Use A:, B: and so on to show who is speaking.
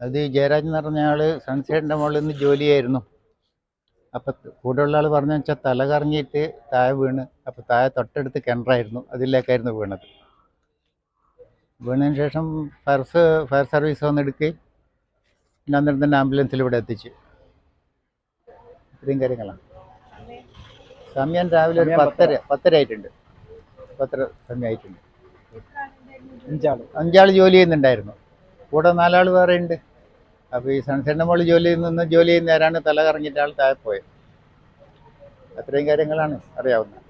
A: അത് ജയരാജ് എന്ന് പറഞ്ഞ ആൾ സൺസൈഡിന്റെ മുകളിൽ നിന്ന് ജോലിയായിരുന്നു. അപ്പൊ കൂടെയുള്ള ആൾ പറഞ്ഞു വെച്ചാൽ തല കറങ്ങിയിട്ട് താഴെ വീണ്. അപ്പൊ താഴെ തൊട്ടടുത്ത് കിണറായിരുന്നു. അതിലേക്കായിരുന്നു വീണത്. വീണതിന് ശേഷം ഫയർ ഫയർ സർവീസ് വന്ന് എടുക്കുകയും പിന്നെ അന്നേരം തന്നെ ആംബുലൻസിൽ ഇവിടെ എത്തിച്ചു. ഇത്രയും കാര്യങ്ങളാണ്. സമയം രാവിലെ ഒരു പത്തര. പത്തര ആയിട്ടുണ്ട്. പത്തര
B: സമയമായിട്ടുണ്ട്
A: അഞ്ചാൾ ജോലി ചെയ്യുന്നുണ്ടായിരുന്നു. കൂടെ നാലാൾ വേറെ ഉണ്ട് അപ്പോൾ ഈ സൺസെന്റെ മുകളിൽ ജോലി നിന്ന് ജോലി ചെയ്യുന്ന ആരാണ് തല കറങ്ങിയിട്ട് ആൾ താഴെ പോയത് അത്രയും കാര്യങ്ങളാണ് അറിയാവുന്നത്.